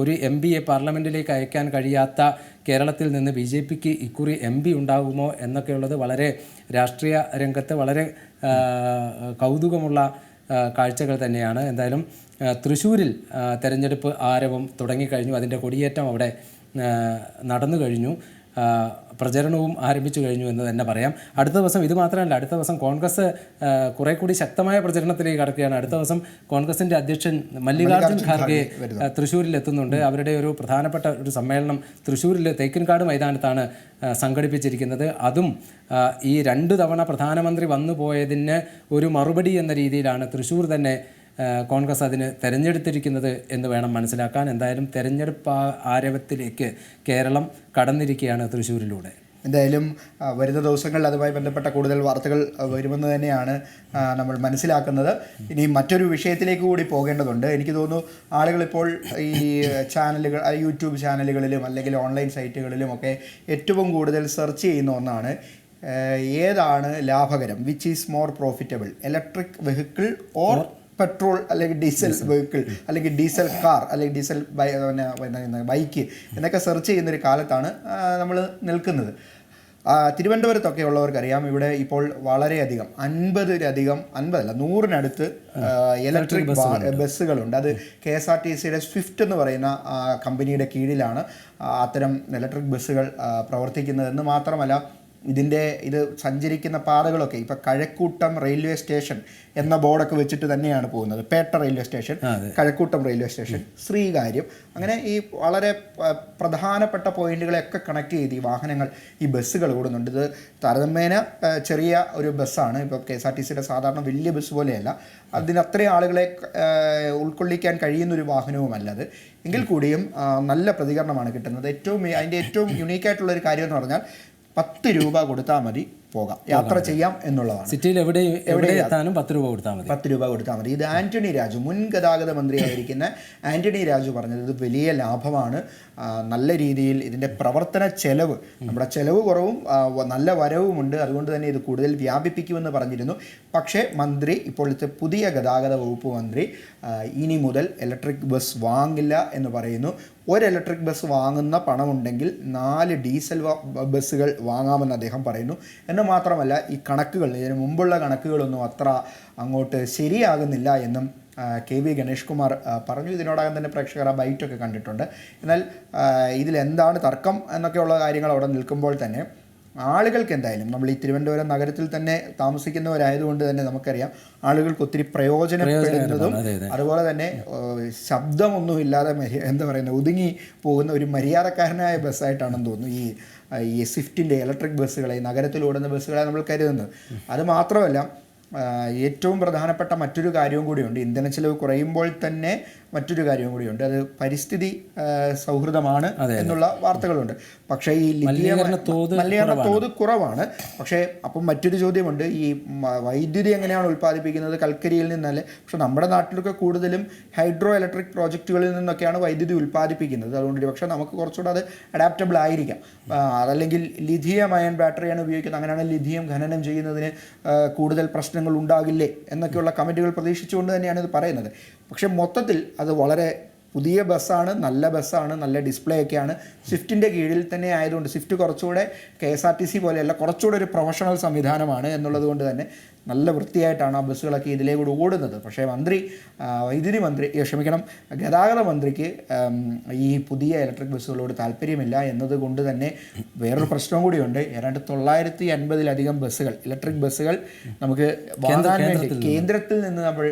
ഒരു എം പിയെ പാർലമെന്റിലേക്ക് അയക്കാൻ കഴിയാത്ത കേരളത്തിൽ നിന്ന് ബി ജെ പിക്ക് ഇക്കുറി എം പി ഉണ്ടാകുമോ എന്നൊക്കെയുള്ളത് വളരെ രാഷ്ട്രീയ രംഗത്ത് വളരെ കൗതുകമുള്ള കാഴ്ചകൾ തന്നെയാണ്. എന്തായാലും തൃശ്ശൂരിൽ തെരഞ്ഞെടുപ്പ് ആരവം തുടങ്ങിക്കഴിഞ്ഞു. അതിന്റെ കൊടിയേറ്റം അവിടെ നടന്നു കഴിഞ്ഞു. പ്രചരണവും ആരംഭിച്ചു കഴിഞ്ഞു എന്ന് തന്നെ പറയാം. അടുത്ത ദിവസം ഇത് മാത്രമല്ല അടുത്ത ദിവസം കോൺഗ്രസ് കുറെ കൂടി ശക്തമായ പ്രചരണത്തിലേക്ക് കടക്കുകയാണ്. അടുത്ത ദിവസം കോൺഗ്രസിന്റെ അധ്യക്ഷൻ മല്ലികാർജുൻ ഖാർഗെ തൃശ്ശൂരിൽ എത്തുന്നുണ്ട്. അവരുടെ ഒരു പ്രധാനപ്പെട്ട ഒരു സമ്മേളനം തൃശ്ശൂരിൽ തേക്കിൻകാട് മൈതാനത്താണ് സംഘടിപ്പിച്ചിരിക്കുന്നത്. അതും ഈ രണ്ട് തവണ പ്രധാനമന്ത്രി വന്നു പോയതിന് ഒരു മറുപടി എന്ന രീതിയിലാണ് തൃശ്ശൂർ തന്നെ കോൺഗ്രസ് അതിന് തെരഞ്ഞെടുത്തിരിക്കുന്നത് എന്ന് വേണം മനസ്സിലാക്കാൻ. എന്തായാലും തെരഞ്ഞെടുപ്പ് ആരവത്തിലേക്ക് കേരളം കടന്നിരിക്കുകയാണ് തൃശ്ശൂരിലൂടെ. എന്തായാലും വരുന്ന ദിവസങ്ങളിൽ അതുമായി ബന്ധപ്പെട്ട കൂടുതൽ വാർത്തകൾ വരുമെന്ന് തന്നെയാണ് നമ്മൾ മനസ്സിലാക്കുന്നത്. ഇനി മറ്റൊരു വിഷയത്തിലേക്ക് കൂടി പോകേണ്ടതുണ്ട്. എനിക്ക് തോന്നുന്നു ആളുകൾ ഇപ്പോൾ ഈ ചാനലുകൾ യൂട്യൂബ് ചാനലുകളിലും അല്ലെങ്കിൽ ഓൺലൈൻ സൈറ്റുകളിലും ഒക്കെ ഏറ്റവും കൂടുതൽ സെർച്ച് ചെയ്യുന്ന ഒന്നാണ് ഏതാണ് ലാഭകരം? Which is more profitable electric vehicle or petrol അല്ലെങ്കിൽ ഡീസൽ വെഹിക്കിൾ അല്ലെങ്കിൽ ഡീസൽ കാർ അല്ലെങ്കിൽ ഡീസൽ പിന്നെ ബൈക്ക് എന്നൊക്കെ സെർച്ച് ചെയ്യുന്ന ഒരു കാലത്താണ് നമ്മൾ നിൽക്കുന്നത്. തിരുവനന്തപുരത്തൊക്കെ ഉള്ളവർക്കറിയാം ഇവിടെ ഇപ്പോൾ വളരെയധികം അൻപതിലധികം അൻപതല്ല നൂറിനടുത്ത് ഇലക്ട്രിക് ബസ്സുകളുണ്ട്. അത് കെ എസ് ആർ ടി സിയുടെ സ്വിഫ്റ്റ് എന്ന് പറയുന്ന കമ്പനിയുടെ കീഴിലാണ് അത്തരം ഇലക്ട്രിക് ബസ്സുകൾ പ്രവർത്തിക്കുന്നതെന്ന് മാത്രമല്ല ഇതിന്റെ ഇത് സഞ്ചരിക്കുന്ന പാതകളൊക്കെ ഇപ്പം കഴക്കൂട്ടം റെയിൽവേ സ്റ്റേഷൻ എന്ന ബോർഡൊക്കെ വെച്ചിട്ട് തന്നെയാണ് പോകുന്നത്. Pettah railway station Kazhakkoottam railway station Sreekaryam. അങ്ങനെ ഈ വളരെ പ്രധാനപ്പെട്ട പോയിന്റുകളെയൊക്കെ കണക്ട് ചെയ്ത് ഈ വാഹനങ്ങൾ ഈ ബസ്സുകൾ ഓടുന്നുണ്ട്. ഇത് താരതമ്യേന ചെറിയ ഒരു ബസ്സാണ്. ഇപ്പോൾ കെ എസ് ആർ ടി സിയുടെ സാധാരണ വലിയ ബസ് പോലെയല്ല. അതിന് അത്രയും ആളുകളെ ഉൾക്കൊള്ളിക്കാൻ കഴിയുന്ന ഒരു വാഹനവുമല്ല അത്. എങ്കിൽ കൂടിയും നല്ല പ്രതികരണമാണ് കിട്ടുന്നത്. ഏറ്റവും അതിന്റെ ഏറ്റവും [COUGHS] യുണീക്കായിട്ടുള്ള ഒരു കാര്യം എന്ന് പറഞ്ഞാൽ പത്ത് രൂപ കൊടുത്താൽ മതി പോകാം. യാത്ര ചെയ്യാം എന്നുള്ളതാണ്. സിറ്റിയിൽ എവിടെ എവിടെ എത്താനും പത്ത് രൂപ കൊടുത്താൽ മതി. പത്ത് രൂപ കൊടുത്താൽ മതി. ഇത് ആന്റണി രാജു മുൻ ഗതാഗത മന്ത്രിയായിരിക്കുന്ന ആന്റണി രാജു പറഞ്ഞത് ഇത് വലിയ ലാഭമാണ്. നല്ല രീതിയിൽ ഇതിന്റെ പ്രവർത്തന ചെലവ് നമ്മുടെ ചെലവ് കുറവും നല്ല വരവുമുണ്ട്. അതുകൊണ്ട് തന്നെ ഇത് കൂടുതൽ വ്യാപിപ്പിക്കുമെന്ന് പറഞ്ഞിരുന്നു. പക്ഷേ മന്ത്രി ഇപ്പോഴത്തെ പുതിയ ഗതാഗത വകുപ്പ് മന്ത്രി ഇനി മുതൽ ഇലക്ട്രിക് ബസ് വാങ്ങില്ല എന്ന് പറയുന്നു. ഒരു ഇലക്ട്രിക് ബസ് വാങ്ങുന്ന പണമുണ്ടെങ്കിൽ നാല് ഡീസൽ ബസ്സുകൾ വാങ്ങാമെന്ന് അദ്ദേഹം പറയുന്നു. എന്ന് മാത്രമല്ല ഈ കണക്കുകൾ ഇതിന് മുമ്പുള്ള കണക്കുകളൊന്നും അത്ര അങ്ങോട്ട് ശരിയാകുന്നില്ല എന്നും കെ വി ഗണേഷ് കുമാർ പറഞ്ഞു. ഇതിനോടകം തന്നെ പ്രേക്ഷകർ ആ ബൈറ്റൊക്കെ കണ്ടിട്ടുണ്ട്. എന്നാൽ ഇതിലെന്താണ് തർക്കം എന്നൊക്കെയുള്ള കാര്യങ്ങൾ അവിടെ നിൽക്കുമ്പോൾ തന്നെ ആളുകൾക്ക് എന്തായാലും നമ്മൾ ഈ തിരുവനന്തപുരം നഗരത്തിൽ തന്നെ താമസിക്കുന്നവരായതുകൊണ്ട് തന്നെ നമുക്കറിയാം ആളുകൾക്ക് ഒത്തിരി പ്രയോജനപ്പെടുന്നതും അതെ, അതെ. അതുപോലെ തന്നെ ശബ്ദമൊന്നും ശബ്ദമൊന്നുമില്ലാതെ എന്താ പറയുന്നത് ഒതുങ്ങി പോകുന്ന ഒരു മര്യാദക്കാരനായ ബസ്സായിട്ടാണെന്ന് തോന്നുന്നു. ഈ ഈ സ്വിഫ്റ്റിന്റെ ഇലക്ട്രിക് ബസ്സുകളെ നഗരത്തിൽ ഓടുന്ന ബസ്സുകളെ നമ്മൾ കരുതുന്നത്. അത് മാത്രമല്ല ഏറ്റവും പ്രധാനപ്പെട്ട മറ്റൊരു കാര്യവും കൂടിയുണ്ട്. ഇന്ധന കുറയുമ്പോൾ തന്നെ മറ്റൊരു കാര്യവും കൂടിയുണ്ട്. അത് പരിസ്ഥിതി സൗഹൃദമാണ് എന്നുള്ള വാർത്തകളുണ്ട്. പക്ഷേ ഈ ലിഥിയം മലിനീകരണ തോത് കുറവാണ്. പക്ഷേ അപ്പം മറ്റൊരു ചോദ്യമുണ്ട്. ഈ വൈദ്യുതി എങ്ങനെയാണ് ഉൽപ്പാദിപ്പിക്കുന്നത്? കൽക്കരിയിൽ നിന്നല്ലേ. പക്ഷെ നമ്മുടെ നാട്ടിലൊക്കെ കൂടുതലും ഹൈഡ്രോ ഇലക്ട്രിക് പ്രോജക്റ്റുകളിൽ നിന്നൊക്കെയാണ് വൈദ്യുതി ഉൽപ്പാദിപ്പിക്കുന്നത്. അതുകൊണ്ട് പക്ഷേ നമുക്ക് കുറച്ചുകൂടെ അത് അഡാപ്റ്റബിൾ ആയിരിക്കാം. അതല്ലെങ്കിൽ ലിഥിയം അയൺ ബാറ്ററിയാണ് ഉപയോഗിക്കുന്നത്. അങ്ങനെയാണ് ലിഥിയം ഖനനം ചെയ്യുന്നതിന് കൂടുതൽ പ്രശ്നങ്ങൾ ഉണ്ടാകില്ലേ എന്നൊക്കെയുള്ള കമന്റുകൾ പ്രതീക്ഷിച്ചുകൊണ്ട് തന്നെയാണ് ഇത് പറയുന്നത്. പക്ഷേ മൊത്തത്തിൽ അത് വളരെ പുതിയ ബസ്സാണ് നല്ല ബസ്സാണ് നല്ല ഡിസ്പ്ലേ ഒക്കെയാണ് സ്വിഫ്റ്റിന്റെ കീഴിൽ തന്നെ ആയതുകൊണ്ട് സ്വിഫ്റ്റ് കുറച്ചുകൂടെ K S R T C പോലെയല്ല കുറച്ചുകൂടെ ഒരു പ്രൊഫഷണൽ സംവിധാനമാണ് എന്നുള്ളത് കൊണ്ട് തന്നെ നല്ല വൃത്തിയായിട്ടാണ് ആ ബസ്സുകളൊക്കെ ഇതിലേ കൂടെ ഓടുന്നത്. പക്ഷേ മന്ത്രി വൈദ്യുതി മന്ത്രി ക്ഷമിക്കണം ഗതാഗത മന്ത്രിക്ക് ഈ പുതിയ ഇലക്ട്രിക് ബസ്സുകളോട് താല്പര്യമില്ല എന്നതുകൊണ്ട് തന്നെ വേറൊരു പ്രശ്നവും കൂടിയുണ്ട്. ഏതാണ്ട് തൊള്ളായിരത്തി അൻപതിലധികം ബസ്സുകൾ ഇലക്ട്രിക് ബസ്സുകൾ നമുക്ക് വാങ്ങാൻ വേണ്ടി കേന്ദ്രത്തിൽ നിന്ന്. നമ്മൾ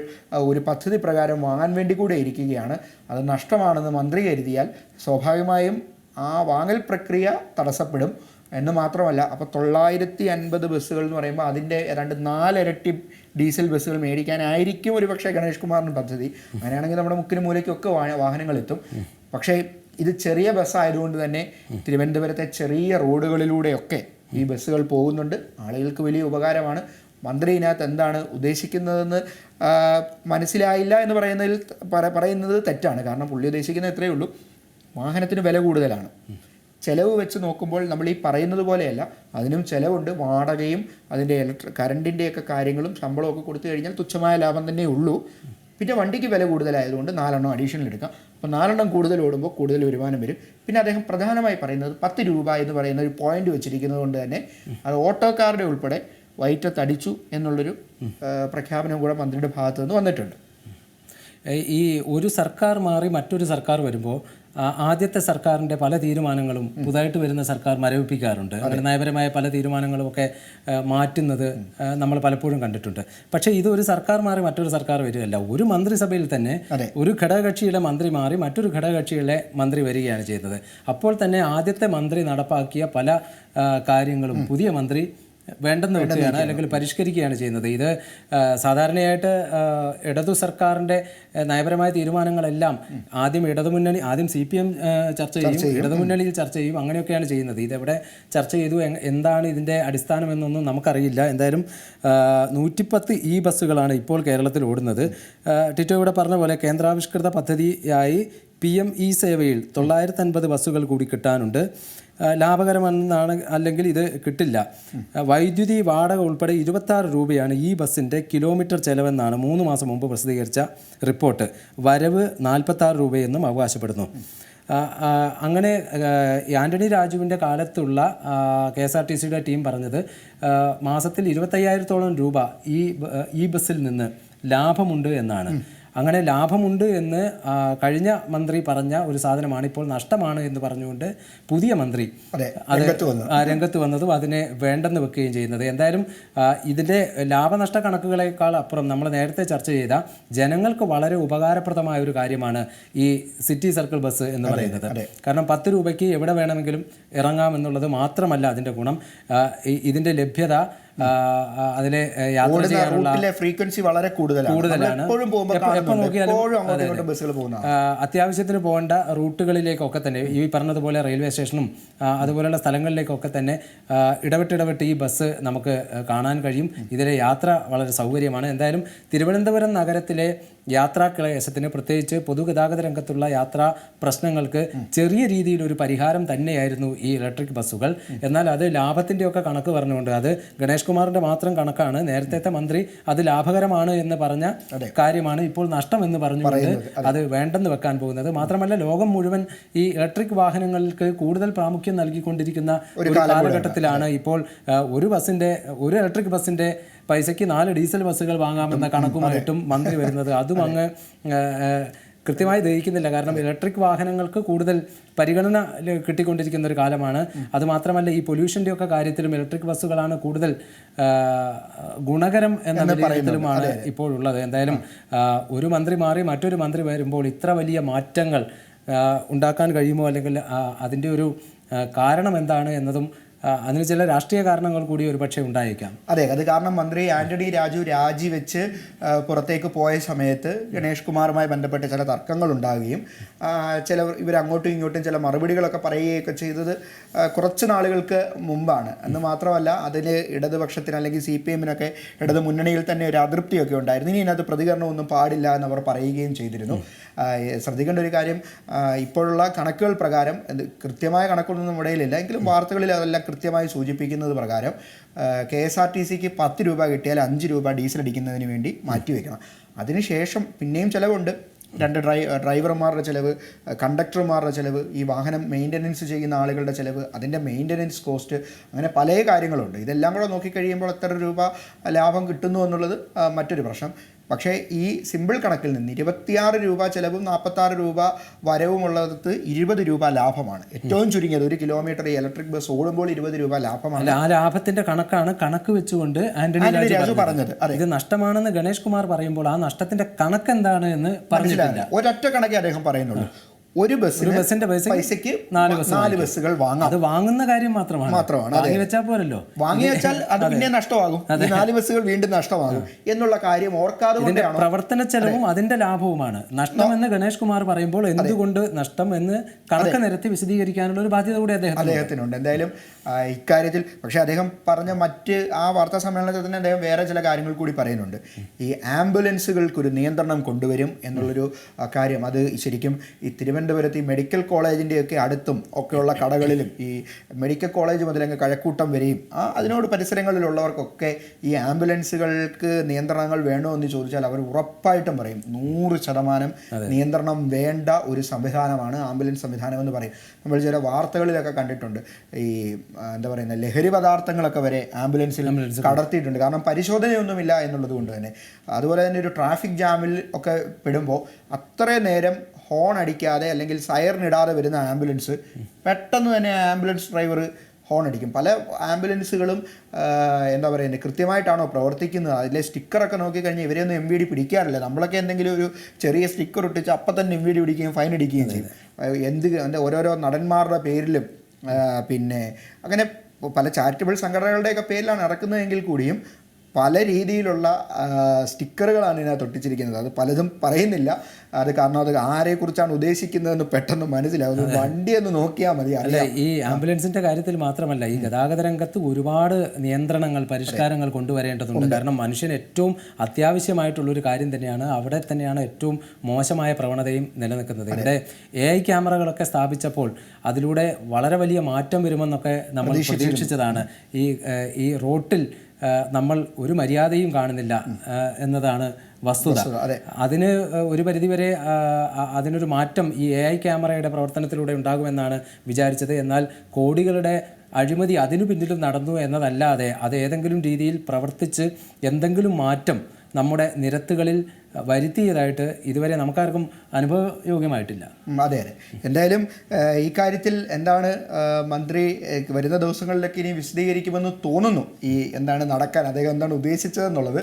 ഒരു പദ്ധതി പ്രകാരം വാങ്ങാൻ വേണ്ടി കൂടെ ഇരിക്കുകയാണ്. അത് നഷ്ടമാണെന്ന് മന്ത്രി കരുതിയാൽ സ്വാഭാവികമായും ആ വാങ്ങൽ പ്രക്രിയ തടസ്സപ്പെടും. എന്ന് മാത്രമല്ല അപ്പോൾ തൊള്ളായിരത്തി അൻപത് ബസ്സുകൾ എന്ന് പറയുമ്പോൾ അതിന്റെ ഏതാണ്ട് നാലിരട്ടി ഡീസൽ ബസ്സുകൾ മേടിക്കാനായിരിക്കും ഒരു പക്ഷേ ഗണേഷ് കുമാറിന് പദ്ധതി. അങ്ങനെയാണെങ്കിൽ നമ്മുടെ മുക്കിന് മൂലയ്ക്കൊക്കെ വാഹനങ്ങൾ എത്തും പക്ഷേ ഇത് ചെറിയ ബസ്സായതുകൊണ്ട് തന്നെ തിരുവനന്തപുരത്തെ ചെറിയ റോഡുകളിലൂടെയൊക്കെ ഈ ബസ്സുകൾ പോകുന്നുണ്ട്. ആളുകൾക്ക് വലിയ ഉപകാരമാണ്. മന്ത്രി ഇതിനകത്ത് എന്താണ് ഉദ്ദേശിക്കുന്നതെന്ന് മനസ്സിലായില്ല എന്ന് പറയുന്നതിൽ പറയുന്നത് തെറ്റാണ്. കാരണം പുള്ളി ഉദ്ദേശിക്കുന്നത് ഇത്രയേ ഉള്ളൂ. വാഹനത്തിന് വില കൂടുതലാണ്. ചിലവ് വെച്ച് നോക്കുമ്പോൾ നമ്മൾ ഈ പറയുന്നത് പോലെയല്ല. അതിനും ചിലവുണ്ട്. വാടകയും അതിന്റെ ഇലക്ട്രിക് കറണ്ടിന്റെയൊക്കെ കാര്യങ്ങളും ശമ്പളവും ഒക്കെ കൊടുത്തു കഴിഞ്ഞാൽ തുച്ഛമായ ലാഭം തന്നെ ഉള്ളൂ. പിന്നെ വണ്ടിക്ക് വില കൂടുതലായതുകൊണ്ട് നാലെണ്ണം അഡീഷണൽ എടുക്കാം. അപ്പോൾ നാലെണ്ണം കൂടുതൽ ഓടുമ്പോൾ കൂടുതൽ വരുമാനം വരും. പിന്നെ അദ്ദേഹം പ്രധാനമായി പറയുന്നത് പത്ത് രൂപ എന്ന് പറയുന്ന ഒരു പോയിന്റ് വെച്ചിരിക്കുന്നത് കൊണ്ട് തന്നെ അത് ഓട്ടോക്കാരുടെ ഉൾപ്പെടെ വയറ്റത്തടിച്ചു എന്നുള്ളൊരു പ്രഖ്യാപനം കൂടെ മന്ത്രിയുടെ ഭാഗത്തു നിന്ന് വന്നിട്ടുണ്ട്. ഈ ഒരു സർക്കാർ മാറി മറ്റൊരു സർക്കാർ വരുമ്പോൾ ആദ്യത്തെ സർക്കാരിന്റെ പല തീരുമാനങ്ങളും പുതുതായിട്ട് വരുന്ന സർക്കാർ മരവിപ്പിക്കാറുണ്ട്. അങ്ങനെ നയപരമായ പല തീരുമാനങ്ങളും ഒക്കെ മാറ്റുന്നത് നമ്മൾ പലപ്പോഴും കണ്ടിട്ടുണ്ട്. പക്ഷേ ഇത് ഒരു സർക്കാർ മാറി മറ്റൊരു സർക്കാർ വരികയല്ല. ഒരു മന്ത്രിസഭയിൽ തന്നെ ഒരു ഘടകകക്ഷിയുടെ മന്ത്രി മാറി മറ്റൊരു ഘടകകക്ഷിയുടെ മന്ത്രി വരികയാണ് ചെയ്തത്. അപ്പോൾ തന്നെ ആദ്യത്തെ മന്ത്രി നടപ്പാക്കിയ പല കാര്യങ്ങളും പുതിയ മന്ത്രി വേണ്ടെന്ന് വെക്കുകയാണ് അല്ലെങ്കിൽ പരിഷ്കരിക്കുകയാണ് ചെയ്യുന്നത്. ഇത് സാധാരണയായിട്ട് ഇടതു സർക്കാരിന്റെ നയപരമായ തീരുമാനങ്ങളെല്ലാം ആദ്യം ഇടതുമുന്നണി ആദ്യം സി പി എം ചർച്ച ചെയ്യും. ഇടതുമുന്നണിയിൽ ചർച്ച ചെയ്യും. അങ്ങനെയൊക്കെയാണ് ചെയ്യുന്നത്. ഇതെവിടെ ചർച്ച ചെയ്തു എന്താണ് ഇതിന്റെ അടിസ്ഥാനം എന്നൊന്നും നമുക്കറിയില്ല. എന്തായാലും നൂറ്റിപ്പത്ത് ഇ ബസ്സുകളാണ് ഇപ്പോൾ കേരളത്തിൽ ഓടുന്നത്. ടിറ്റോ ഇവിടെ പറഞ്ഞ പോലെ കേന്ദ്രാവിഷ്കൃത പദ്ധതിയായി പി എം ഇ സേവയിൽ തൊള്ളായിരത്തി അൻപത് ബസ്സുകൾ കൂടി കിട്ടാനുണ്ട്. ലാഭകരമെന്നാണ് അല്ലെങ്കിൽ ഇത് കിട്ടില്ല. വൈദ്യുതി വാടക ഉൾപ്പെടെ ഇരുപത്താറ് രൂപയാണ് ഈ ബസ്സിന്റെ കിലോമീറ്റർ ചെലവെന്നാണ് മൂന്ന് മാസം മുമ്പ് പ്രസിദ്ധീകരിച്ച റിപ്പോർട്ട്. വരവ് നാൽപ്പത്താറ് രൂപയെന്നും അവകാശപ്പെടുന്നു. അങ്ങനെ ആന്റണി രാജുവിന്റെ കാലത്തുള്ള കെ എസ് ആർ ടി സിയുടെ ടീം പറഞ്ഞത് മാസത്തിൽ ഇരുപത്തയ്യായിരത്തോളം രൂപ ഈ ഈ ബസ്സിൽ നിന്ന് ലാഭമുണ്ട് എന്നാണ്. അങ്ങനെ ലാഭമുണ്ട് എന്ന് കഴിഞ്ഞ മന്ത്രി പറഞ്ഞ ഒരു സാധനമാണ്. ഇപ്പോൾ നഷ്ടമാണ് എന്ന് പറഞ്ഞുകൊണ്ട് പുതിയ മന്ത്രി അതെ രംഗത്ത് വന്നതും അതിനെ വേണ്ടെന്ന് വെക്കുകയും ചെയ്യുന്നത്. എന്തായാലും ഇതിന്റെ ലാഭനഷ്ട കണക്കുകളേക്കാൾ അപ്പുറം നമ്മൾ നേരത്തെ ചർച്ച ചെയ്ത ജനങ്ങൾക്ക് വളരെ ഉപകാരപ്രദമായ ഒരു കാര്യമാണ് ഈ സിറ്റി സർക്കിൾ ബസ് എന്ന് പറയുന്നത്. കാരണം പത്ത് രൂപയ്ക്ക് എവിടെ വേണമെങ്കിലും ഇറങ്ങാം എന്നുള്ളത് മാത്രമല്ല അതിന്റെ ഗുണം. ഇതിന്റെ ലഭ്യത അതിലെ യാത്ര ചെയ്യാനുള്ള ഫ്രീക്വൻസി വളരെ കൂടുതലാണ്. നോക്കിയാലും ബസ്സുകൾ പോകുന്ന അത്യാവശ്യത്തിന് പോകേണ്ട റൂട്ടുകളിലേക്കൊക്കെ തന്നെ ഈ പറഞ്ഞതുപോലെ റെയിൽവേ സ്റ്റേഷനും അതുപോലെയുള്ള സ്ഥലങ്ങളിലേക്കൊക്കെ തന്നെ ഇടവിട്ടിടവിട്ട് ഇടവിട്ട് ഇടവിട്ട് ഈ ബസ് നമുക്ക് കാണാൻ കഴിയും. ഇതിലെ യാത്ര വളരെ സൗകര്യമാണ്. എന്തായാലും തിരുവനന്തപുരം നഗരത്തിലെ യാത്രാ ക്ലേശത്തിന് പ്രത്യേകിച്ച് പൊതുഗതാഗത രംഗത്തുള്ള യാത്രാ പ്രശ്നങ്ങൾക്ക് ചെറിയ രീതിയിൽ ഒരു പരിഹാരം തന്നെയായിരുന്നു ഈ ഇലക്ട്രിക് ബസ്സുകൾ. എന്നാൽ അത് ലാഭത്തിന്റെയൊക്കെ കണക്ക് പറഞ്ഞുകൊണ്ട് അത് ഗണേഷ് കുമാറിന്റെ മാത്രം കണക്കാണ്. നേരത്തെ മന്ത്രി അത് ലാഭകരമാണ് എന്ന് പറഞ്ഞ കാര്യമാണ് ഇപ്പോൾ നഷ്ടം എന്ന് പറഞ്ഞുകൊണ്ട് അത്. വേണ്ടെന്ന് വെക്കാൻ പോകുന്നത്. മാത്രമല്ല ലോകം മുഴുവൻ ഈ ഇലക്ട്രിക് വാഹനങ്ങൾക്ക് കൂടുതൽ പ്രാമുഖ്യം നൽകിക്കൊണ്ടിരിക്കുന്ന ഒരു കാലഘട്ടത്തിലാണ് ഇപ്പോൾ ഒരു ബസ്സിന്റെ ഒരു ഇലക്ട്രിക് ബസ്സിന്റെ പൈസയ്ക്ക് നാല് ഡീസൽ ബസ്സുകൾ വാങ്ങാമെന്ന കണക്കുമായിട്ടും മന്ത്രി വരുന്നത്. അതും അങ്ങ് കൃത്യമായി ദഹിക്കുന്നില്ല. കാരണം ഇലക്ട്രിക് വാഹനങ്ങൾക്ക് കൂടുതൽ പരിഗണന കിട്ടിക്കൊണ്ടിരിക്കുന്ന ഒരു കാലമാണ്. അതുമാത്രമല്ല ഈ പൊല്യൂഷന്റെ ഒക്കെ കാര്യത്തിലും ഇലക്ട്രിക് ബസ്സുകളാണ് കൂടുതൽ ഗുണകരം എന്ന വിലയിരുത്തലുമാണ് ഇപ്പോഴുള്ളത്. എന്തായാലും ഒരു മന്ത്രി മാറി മറ്റൊരു മന്ത്രി വരുമ്പോൾ ഇത്ര വലിയ മാറ്റങ്ങൾ ഉണ്ടാക്കാൻ കഴിയുമോ? അല്ലെങ്കിൽ അതിന്റെ ഒരു കാരണം എന്താണ് എന്നതും അതിന് ചില രാഷ്ട്രീയ കാരണങ്ങൾ കൂടി ഒരുപക്ഷെ ഉണ്ടായേക്കാം. അതെ അത് കാരണം മന്ത്രി ആന്റണി രാജു രാജിവെച്ച് പുറത്തേക്ക് പോയ സമയത്ത് ഗണേഷ് കുമാറുമായി ബന്ധപ്പെട്ട് ചില തർക്കങ്ങൾ ഉണ്ടാവുകയും ചില ഇവർ അങ്ങോട്ടും ഇങ്ങോട്ടും ചില മറുപടികളൊക്കെ പറയുകയൊക്കെ ചെയ്തത് കുറച്ച് നാളുകൾക്ക് മുമ്പാണ്. എന്ന് മാത്രമല്ല അതിന് ഇടതുപക്ഷത്തിന് അല്ലെങ്കിൽ സി പി എമ്മിനൊക്കെ ഇടത് മുന്നണിയിൽ തന്നെ ഒരു അതൃപ്തിയൊക്കെ ഉണ്ടായിരുന്നു. ഇനി ഇതിനകത്ത് പ്രതികരണമൊന്നും പാടില്ല എന്ന് അവർ പറയുകയും ചെയ്തിരുന്നു. ശ്രദ്ധിക്കേണ്ട ഒരു കാര്യം ഇപ്പോഴുള്ള കണക്കുകൾ പ്രകാരം കൃത്യമായ കണക്കുകളൊന്നും നമ്മുടെ എങ്കിലും വാർത്തകളിൽ അതെല്ലാം കൃത്യമായി സൂചിപ്പിക്കുന്നത് പ്രകാരം കെ എസ് ആർ ടി സിക്ക് പത്ത് രൂപ കിട്ടിയാൽ അഞ്ച് രൂപ ഡീസൽ അടിക്കുന്നതിന് വേണ്ടി മാറ്റിവെക്കണം അതിനുശേഷം പിന്നെയും ചിലവുണ്ട്. രണ്ട് ഡ്രൈ ഡ്രൈവർമാരുടെ ചിലവ് കണ്ടക്ടർമാരുടെ ചിലവ് ഈ വാഹനം മെയിന്റനൻസ് ചെയ്യുന്ന ആളുകളുടെ ചിലവ് അതിന്റെ മെയിന്റനൻസ് കോസ്റ്റ് അങ്ങനെ പല കാര്യങ്ങളുണ്ട്. ഇതെല്ലാം കൂടെ നോക്കിക്കഴിയുമ്പോൾ എത്ര രൂപ ലാഭം കിട്ടുന്നു എന്നുള്ളത് മറ്റൊരു പ്രശ്നം. പക്ഷേ ഈ സിമ്പിൾ കണക്കിൽ നിന്ന് ഇരുപത്തിയാറ് രൂപ ചിലവും നാൽപ്പത്താറ് രൂപ വരവുമുള്ളത് ഇരുപത് രൂപ ലാഭമാണ്. ഏറ്റവും ചുരുങ്ങിയത് ഒരു കിലോമീറ്റർ ഈ ഇലക്ട്രിക് ബസ് ഓടുമ്പോൾ ഇരുപത് രൂപ ലാഭമാണ്. ആ ലാഭത്തിന്റെ കണക്കാണ് കണക്ക് വെച്ചുകൊണ്ട് ആന്റണി രാജു പറഞ്ഞത്. ഇത് നഷ്ടമാണെന്ന് ഗണേഷ് കുമാർ പറയുമ്പോൾ ആ നഷ്ടത്തിന്റെ കണക്ക് എന്താണ് എന്ന് പറഞ്ഞിട്ടില്ല ഒരൊറ്റ കണക്കേ അദ്ദേഹം പറയുന്നുള്ളൂ. ഒരു ബസ്സിന് ബസ്സിന്റെ പൈസയ്ക്ക് നാല് ബസ് നാല് ബസ്സുകൾ വാങ്ങാം. അത് വാങ്ങുന്ന കാര്യം മാത്രമാണ്. മാത്രമാണ്, വാങ്ങി വെച്ചാൽ പോരല്ലോ. വാങ്ങി വെച്ചാൽ അത് പിന്നെ നഷ്ടമാകും. നാല് ബസ്സുകൾ വീണ്ടും നഷ്ടമാകും എന്നുള്ള കാര്യം ഓർക്കാതെ പ്രവർത്തന ചെലവും അതിന്റെ ലാഭവുമാണ്. നഷ്ടം എന്ന് ഗണേഷ് കുമാർ പറയുമ്പോൾ എന്തുകൊണ്ട് നഷ്ടം എന്ന് കണക്ക് നിരത്തി വിശദീകരിക്കാനുള്ള ഒരു ബാധ്യത കൂടി അദ്ദേഹം അദ്ദേഹത്തിനുണ്ട്. എന്തായാലും ഇക്കാര്യത്തിൽ പക്ഷേ അദ്ദേഹം പറഞ്ഞ മറ്റ് ആ വാർത്താ സമ്മേളനത്തിൽ തന്നെ അദ്ദേഹം വേറെ ചില കാര്യങ്ങൾ കൂടി പറയുന്നുണ്ട്. ഈ ആംബുലൻസുകൾക്കൊരു നിയന്ത്രണം കൊണ്ടുവരും എന്നുള്ളൊരു കാര്യം. അത് ശരിക്കും ഈ തിരുവനന്തപുരത്ത് ഈ മെഡിക്കൽ കോളേജിന്റെയൊക്കെ അടുത്തും ഒക്കെയുള്ള കടകളിലും ഈ മെഡിക്കൽ കോളേജ് മുതൽ അങ്ങ് കഴക്കൂട്ടം വരെയും ആ അതിനോട് പരിസരങ്ങളിലുള്ളവർക്കൊക്കെ ഈ ആംബുലൻസുകൾക്ക് നിയന്ത്രണങ്ങൾ വേണോ എന്ന് ചോദിച്ചാൽ അവർ ഉറപ്പായിട്ടും പറയും. നൂറ് ശതമാനം നിയന്ത്രണം വേണ്ട ഒരു സംവിധാനമാണ് ആംബുലൻസ് സംവിധാനം എന്ന് പറയും. നമ്മൾ ചില വാർത്തകളിലൊക്കെ കണ്ടിട്ടുണ്ട്. ഈ എന്താ പറയുന്ന ലഹരി പദാർത്ഥങ്ങളൊക്കെ വരെ ആംബുലൻസിൽ കടത്തിയിട്ടുണ്ട്. കാരണം പരിശോധനയൊന്നുമില്ല എന്നുള്ളത് കൊണ്ട് തന്നെ. അതുപോലെ തന്നെ ഒരു ട്രാഫിക് ജാമിൽ ഒക്കെ പെടുമ്പോൾ അത്രയും നേരം ഹോൺ അടിക്കാതെ അല്ലെങ്കിൽ സൈറൻ ഇടാതെ വരുന്ന ആംബുലൻസ് പെട്ടെന്ന് തന്നെ ആംബുലൻസ് ഡ്രൈവർ ഹോൺ അടിക്കും. പല ആംബുലൻസുകളും എന്താ പറയുന്നത് കൃത്യമായിട്ടാണോ പ്രവർത്തിക്കുന്നത്. അതിലെ സ്റ്റിക്കറൊക്കെ നോക്കിക്കഴിഞ്ഞാൽ ഇവരെയൊന്നും എം വി ഡി പിടിക്കാറില്ല. നമ്മളൊക്കെ എന്തെങ്കിലും ഒരു ചെറിയ സ്റ്റിക്കർ ഒട്ടിച്ച് അപ്പം തന്നെ എം വി ഡി പിടിക്കുകയും ഫൈൻ അടിക്കുകയും ചെയ്യും. എന്ത് എന്താ ഓരോരോ നടന്മാരുടെ പേരിലും പിന്നെ അങ്ങനെ പല ചാരിറ്റബിൾ സംഘടനകളുടെയൊക്കെ പേരിലാണ് ഇറക്കുന്നതെങ്കിൽ കൂടിയും പല രീതിയിലുള്ള സ്റ്റിക്കറുകളാണ് ഇതിനകത്ത് ഒട്ടിച്ചിരിക്കുന്നത്. അത് പലതും പറയുന്നില്ല. അത് കാരണം അത് ആരെക്കുറിച്ചാണ് ഉദ്ദേശിക്കുന്നതെന്ന് പെട്ടെന്ന് മനസ്സിലാവും. വണ്ടി എന്ന് നോക്കിയാൽ മതി അല്ല ഈ ആംബുലൻസിന്റെ കാര്യത്തിൽ മാത്രമല്ല ഈ ഗതാഗത രംഗത്ത് ഒരുപാട് നിയന്ത്രണങ്ങൾ പരിഷ്കാരങ്ങൾ കൊണ്ടുവരേണ്ടതുണ്ട്. കാരണം മനുഷ്യൻ ഏറ്റവും അത്യാവശ്യമായിട്ടുള്ള ഒരു കാര്യം തന്നെയാണ് അവിടെ തന്നെയാണ് ഏറ്റവും മോശമായ പ്രവണതയും നിലനിൽക്കുന്നത്. ഇവിടെ എ ഐ ക്യാമറകളൊക്കെ സ്ഥാപിച്ചപ്പോൾ അതിലൂടെ വളരെ വലിയ മാറ്റം വരുമെന്നൊക്കെ നമ്മൾ പ്രതീക്ഷിച്ചതാണ്. ഈ ഈ റോട്ടിൽ നമ്മൾ ഒരു മര്യാദയും കാണുന്നില്ല എന്നതാണ് വസ്തുത അതെ. അതിന് ഒരു പരിധിവരെ അതിനൊരു മാറ്റം ഈ എ ഐ ക്യാമറയുടെ പ്രവർത്തനത്തിലൂടെ ഉണ്ടാകുമെന്നാണ് വിചാരിച്ചത് എന്നാൽ കോടികളുടെ അഴിമതി അതിനു പിന്നിലും നടന്നു എന്നതല്ലാതെ അത് ഏതെങ്കിലും രീതിയിൽ പ്രവർത്തിച്ച് എന്തെങ്കിലും മാറ്റം നമ്മുടെ നിരത്തുകളിൽ വരുത്തിയതായിട്ട് ഇതുവരെ നമുക്കാർക്കും അനുഭവയോഗ്യമായിട്ടില്ല. അതെ അതെ. എന്തായാലും ഈ കാര്യത്തിൽ എന്താണ് മന്ത്രി വരുന്ന ദിവസങ്ങളിലൊക്കെ ഇനി വിശദീകരിക്കുമെന്ന് തോന്നുന്നു. ഈ എന്താണ് നടക്കാൻ അദ്ദേഹം എന്താണ് ഉദ്ദേശിച്ചതെന്നുള്ളത്.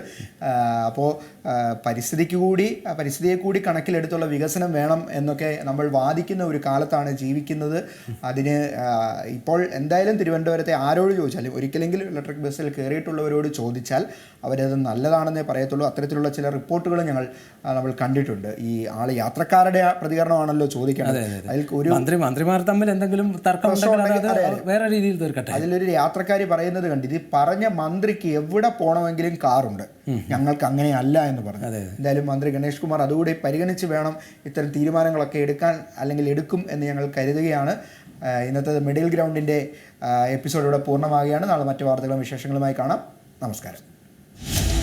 അപ്പോൾ പരിസ്ഥിതിക്ക് കൂടി പരിസ്ഥിതിയെ കൂടി കണക്കിലെടുത്തുള്ള വികസനം വേണം എന്നൊക്കെ നമ്മൾ വാദിക്കുന്ന ഒരു കാലത്താണ് ജീവിക്കുന്നത്. അതിന് ഇപ്പോൾ എന്തായാലും തിരുവനന്തപുരത്തെ ആരോട് ചോദിച്ചാലും ഒരിക്കലെങ്കിലും ഇലക്ട്രിക് ബസ്സിൽ കയറിയിട്ടുള്ളവരോട് ചോദിച്ചാൽ അവരത് നല്ലതാണെന്നേ പറയത്തുള്ളൂ. അത്തരത്തിലുള്ള ചില റിപ്പോർട്ടുകൾ ആ, നമ്മൾ കണ്ടിട്ടുണ്ട്. ഈ ആൾ യാത്രക്കാരുടെ പ്രതികരണമാണല്ലോ ചോദിക്കേണ്ടത്. അതിൽ ഒരു മന്ത്രി മന്ത്രിമാർ തമ്മിൽ എന്തെങ്കിലും തർക്കം വേറെ രീതിയിൽ തീർക്കട്ടെ. അതിലൊരു യാത്രക്കാരി പറയുന്നത് കണ്ട് ഇത് പറഞ്ഞ മന്ത്രിക്ക് എവിടെ പോകണമെങ്കിലും കാറുണ്ട്. ഞങ്ങൾക്ക് അങ്ങനെ അല്ല എന്ന് പറഞ്ഞു. എന്തായാലും മന്ത്രി ഗണേഷ് കുമാർ അതുകൂടി പരിഗണിച്ച് വേണം ഇത്തരം തീരുമാനങ്ങളൊക്കെ എടുക്കാൻ അല്ലെങ്കിൽ എടുക്കും എന്ന് ഞങ്ങൾ കരുതുകയാണ്. ഇന്നത്തെ മിഡിൽ ഗ്രൗണ്ടിന്റെ എപ്പിസോഡ് ഇവിടെ പൂർണമാകുകയാണ് നാളെ മറ്റു വാർത്തകളും വിശേഷങ്ങളുമായി കാണാം. നമസ്കാരം.